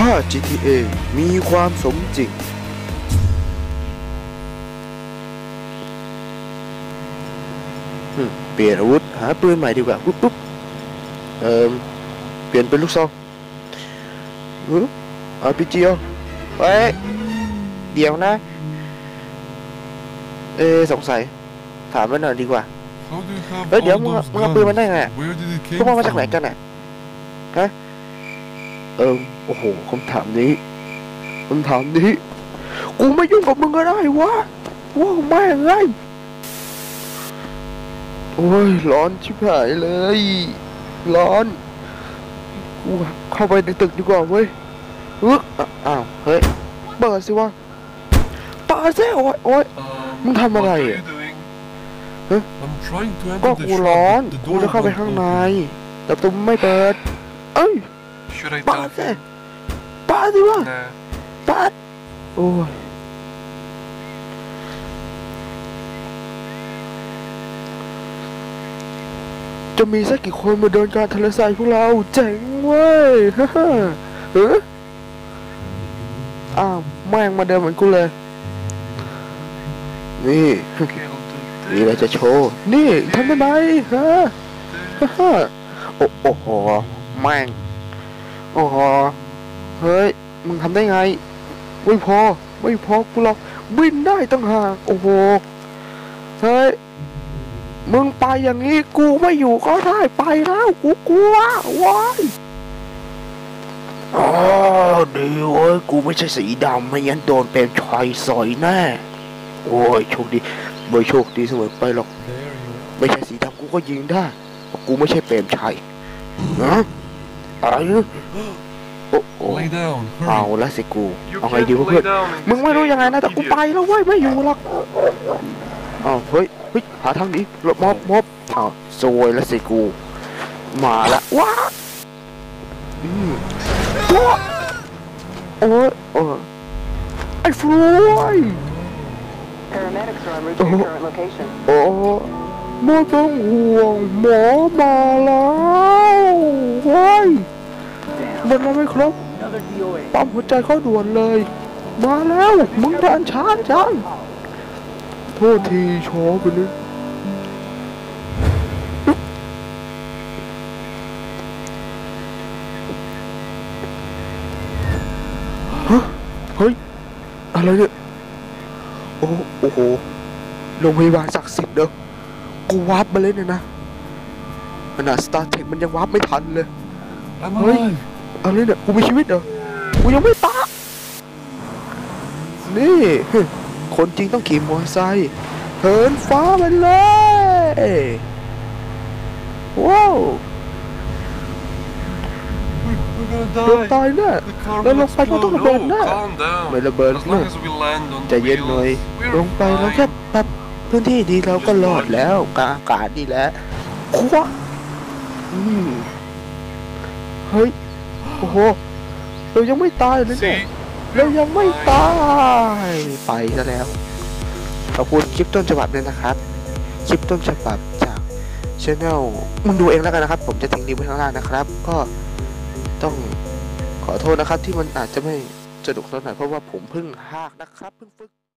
ถ้า GTA มีความสมจริงอืมเปลี่ยนอาวุธ หาปืนใหม่ดีกว่า ปุ๊บปุ๊บเอ่อเปลี่ยนเป็นลูกซองอืออาพีจีเฮ้ย เดี๋ยวนะเออสงสัย ถามมันหน่อยดีกว่าเฮ้ยเดี๋ยวมึงเอามึงเอาปืนมาได้ไงอะพวกมันมาจากไหนกันอะ ฮะ เออโอ้โหคำถามนี้คำถามนี้ กูไม่ยุ่งกับมึงก็ได้วะว้าวแม่งไงโอ้ยร้อนชิบหายเลย ร้อน กูเข้าไปในตึกดีกว่าเว้ยอึ๊อ้าวเฮ้ยเปิดสิวะเปิดสิโอ้ยโอ้ยมึงทำอะไรอะฮะก็ก็กูร้อน กูจะเข้าไปข้างใน แต่ประตูไม่เปิด เอ้ยเปิเปิดดสิ สิเปิดสิวะเปิดโอ้ยจะมีสักกี่คนมาโดนการทะเลทรายพวกเราเจ๋งเว้ยฮ่าฮ่าเอออ้าวแม่งมาเดินเหมือนกูเลย นี่มีอะไรจะโชว์ นี่ทำได้ไหมฮะฮ่าฮ่าโอ้โอ้โหแม่งโอ้โห เฮ้ย มึงทำได้ไง ไม่พอ ไม่พอกูหรอกบินได้ตั้งหากโอ้โห เฮ้ย มึงไปอย่างนี้กูไม่อยู่ก็ได้ไปแล้ว กูกลัวว้ายอ๋อดีเว้ยกูไม่ใช่สีดำไม่งั้นโดนเป็นชายสอยแน่ โอ้ยโชคดีไม่โชคดีเสมอไปหรอก ไม่ใช่สีดำกูก็ยิงได้ กูไม่ใช่เปรมชัยนะอะไรนะ โอ้โหเอาละสิกู เอาไงดีวะเพื่อน มึงไม่รู้ยังไงนะแต่กูไปแล้วเว้ยไม่อยู่หรอกอ้าวเฮ้ยเฮ้ยหาทางหนี้หลบมอบมอบอ้าวซวยแล้วสิกู มาละว้าอืมว้าโอ้ยโอ้ยไอ้ฟลอย Paramedics are en route to your current location. โอ้ไม่ต้องห่วงหมอมาแล้วเฮ้ย มันมาไม่ครบปั๊มหัวใจเขาด่วนเลย มาแล้วมึงเดินช้าจังโทษทีชอไปเลยฮะเฮ้ย อะไรเนี่ยโอ้โอ้โหโรงพยาบาลศักดิ์สิทธิ์เด้อกูวาร์ปมาเลยเนี่ยนะขนาดสตาร์เทคมันยังวาร์ปไม่ทันเลยเฮ้ย อะไรเนี่ยกูมีชีวิตเหรอกูยังไม่ตายนี่คนจริงต้องขี่มอเตอร์ไซค์เหินฟ้าไปเลยว้าวโดนตายแน่แล้วลงไปก็ต้องระเบิดแน่ไม่ระเบิดนะใจเย็นหน่อยลงไปแล้วแค่ปรับพื้นที่ดีเราก็รอดแล้วกางอากาศนี่แหละคว้าอืมเฮ้ย โอ้โห เรายังไม่ตายเลยเนี่ยเรายังไม่ตาย ไปซะแล้ว ขอบคุณคลิปต้นฉบับเลยนะครับ คลิปต้นฉบับจากช anel มึงดูเองแล้วกันนะครับ ผมจะทิ้งลิงก์ไว้ข้างล่างนะครับ ก็ต้องขอโทษนะครับที่มันอาจจะไม่สนุกเท่าไหร่เพราะว่าผมเพิ่งหากนะครับเพิ่งฝึก